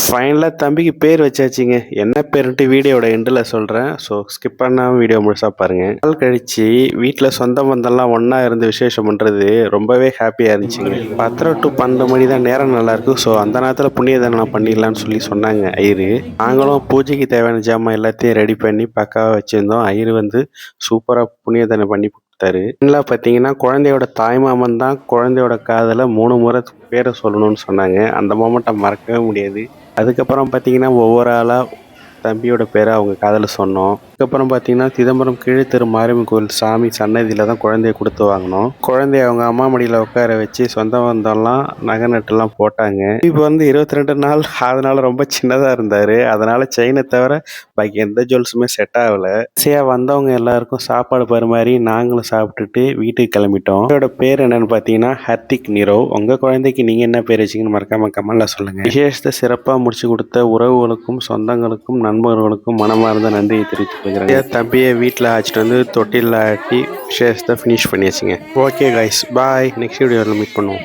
ஃபைனலாக தம்பிக்கு பேர் வச்சாச்சுங்க. என்ன பேருன்ட்டு வீடியோட எண்டில் சொல்கிறேன் ஸோ ஸ்கிப் பண்ணாமல் வீடியோ முழுசாக பாருங்கள் நாள் கழித்து வீட்டில் சொந்த பந்தம்லாம் ஒன்றா இருந்து விசேஷம் பண்ணுறது ரொம்பவே ஹாப்பியாக இருந்துச்சுங்க. பத்தரை டு பன்னெண்டு மணி தான் நேரம் நல்லாயிருக்கும் ஸோ அந்த நேரத்தில் புண்ணிய தானம் பண்ணிடலான்னு சொல்லி சொன்னாங்க ஐயரு. நாங்களும் பூஜைக்கு தேவையான ஜாமான் எல்லாத்தையும் ரெடி பண்ணி பக்காவாக வச்சுருந்தோம். ஐயரு வந்து சூப்பராக புண்ணிய தானம் பண்ணி கொடுத்தாரு. ஃபைனலாக பார்த்தீங்கன்னா குழந்தையோட தாய்மாமன் தான் குழந்தையோட காதில் மூணு முறை பேரை சொல்லணும்னு சொன்னாங்க. அந்த மொமெண்ட்டை மறக்கவே முடியாது. அதுக்கப்புறம் பார்த்தீங்கன்னா ஒவ்வொரு ஆளாக தம்பியோட பேரை அவங்க காதில் சொன்னோம். அதுக்கப்புறம் பார்த்தீங்கன்னா சிதம்பரம் கீழ்த்தெரு மாரியம்மன் கோவில் சாமி சன்னதியில் தான் குழந்தைய கொடுத்து வாங்கினோம். குழந்தைய அவங்க அம்மா மடியில் உட்கார வச்சு சொந்த பந்தம்லாம் நகை நட்டுலாம் போட்டாங்க. இப்போ வந்து இருபத்தி ரெண்டு நாள் அதனால ரொம்ப சின்னதாக இருந்தார். அதனால செயினை தவிர பாக்கி எந்த ஜுவல்ஸுமே செட் ஆகலை. சரியாக வந்தவங்க எல்லாருக்கும் சாப்பாடு பரிமாறி நாங்களும் சாப்பிட்டுட்டு வீட்டுக்கு கிளம்பிட்டோம். இதோட பேர் என்னன்னு பார்த்தீங்கன்னா ஹர்திக் நிரோவ். உங்கள் குழந்தைக்கு நீங்கள் என்ன பேர் வச்சிங்கன்னு மறக்காம கமெண்ட்ல சொல்லுங்கள் விசேஷத்தை சிறப்பாக முடிச்சு கொடுத்த உறவுகளுக்கும் சொந்தங்களுக்கும் நண்பர்களுக்கும் மனமார்ந்த நன்றியை தெரிவித்துக் கொள்கிறேன். தம்பியை வீட்டில் ஆச்சுட்டு வந்து தொட்டிலில் ஆட்டி விசேஷத்தை ஃபினிஷ் பண்ணியாச்சுங்க. ஓகே கைஸ் பாய் நெக்ஸ்ட் வீடியோவில் மீட் பண்ணுவோம்.